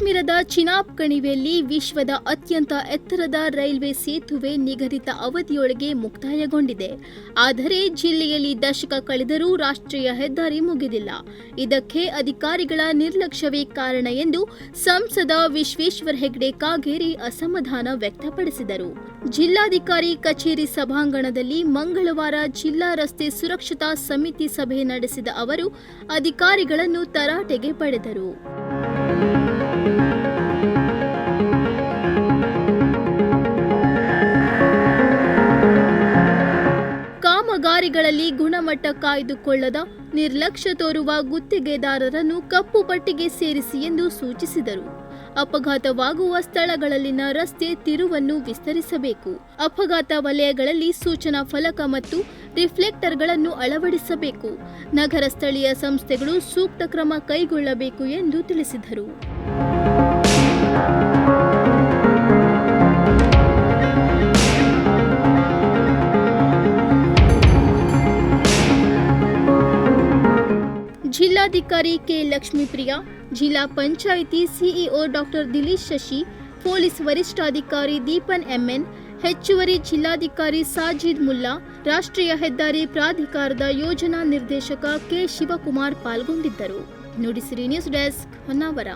ನಗರದ ಚಿನಾಬ್ ಕಣಿವೆಯಲ್ಲಿ ವಿಶ್ವದ ಅತ್ಯಂತ ಎತ್ತರದ ರೈಲ್ವೆ ಸೇತುವೆ ನಿಗದಿತ ಅವಧಿಯೊಳಗೆ ಮುಕ್ತಾಯಗೊಂಡಿದೆ. ಆದರೆ ಜಿಲ್ಲೆಯಲ್ಲಿ ದಶಕ ಕಳೆದರೂ ರಾಷ್ಟ್ರೀಯ ಹೆದ್ದಾರಿ ಮುಗಿದಿಲ್ಲ. ಇದಕ್ಕೆ ಅಧಿಕಾರಿಗಳ ನಿರ್ಲಕ್ಷ್ಯವೇ ಕಾರಣ ಎಂದು ಸಂಸದ ವಿಶ್ವೇಶ್ವರ ಹೆಗ್ಡೆ ಕಾಗೇರಿ ಅಸಮಾಧಾನ ವ್ಯಕ್ತಪಡಿಸಿದರು. ಜಿಲ್ಲಾಧಿಕಾರಿ ಕಚೇರಿ ಸಭಾಂಗಣದಲ್ಲಿ ಮಂಗಳವಾರ ಜಿಲ್ಲಾ ರಸ್ತೆ ಸುರಕ್ಷತಾ ಸಮಿತಿ ಸಭೆ ನಡೆಸಿದ ಅವರು ಅಧಿಕಾರಿಗಳನ್ನು ತರಾಟೆಗೆ ಪಡೆದರು. ಕಾಮಗಾರಿಗಳಲ್ಲಿ ಗುಣಮಟ್ಟ ಕಾಯ್ದುಕೊಳ್ಳದ ನಿರ್ಲಕ್ಷ್ಯ ತೋರುವ ಗುತ್ತಿಗೆದಾರರನ್ನು ಕಪ್ಪು ಪಟ್ಟಿಗೆ ಸೇರಿಸಿ ಎಂದು ಸೂಚಿಸಿದರು. ಅಪಘಾತವಾಗುವ ಸ್ಥಳಗಳಲ್ಲಿನ ರಸ್ತೆ ತಿರುವನ್ನು ವಿಸ್ತರಿಸಬೇಕು. ಅಪಘಾತ ವಲಯಗಳಲ್ಲಿ ಸೂಚನಾ ಫಲಕ ಮತ್ತು ರಿಫ್ಲೆಕ್ಟರ್ಗಳನ್ನು ಅಳವಡಿಸಬೇಕು. ನಗರ ಸ್ಥಳೀಯ ಸಂಸ್ಥೆಗಳು ಸೂಕ್ತ ಕ್ರಮ ಕೈಗೊಳ್ಳಬೇಕು ಎಂದು ತಿಳಿಸಿದರು. ಜಿಲ್ಲಾಧಿಕಾರಿ ಕೆ ಲಕ್ಷ್ಮೀಪ್ರಿಯಾ, ಜಿಲ್ಲಾ panchayat CEO doctor Dileesh Shashi, police ವರಿಷ್ಠಾಧಿಕಾರಿ ದೀಪನ್ ಎಂಎನ್ ಹೆಚ್ಚುವರಿ ಜಿಲ್ಲಾಧಿಕಾರಿ ಸಾಜಿದ್ ಮುಲ್ಲಾ, ರಾಷ್ಟ್ರೀಯ ಹೆದ್ದಾರಿ ಪ್ರಾಧಿಕಾರದ ಯೋಜನಾ ನಿರ್ದೇಶಕ ಕೆ ಶಿವಕುಮಾರ್ ಪಾಲ್ಗೊಂಡಿದ್ದರು. Nudisiri news desk Honnavar.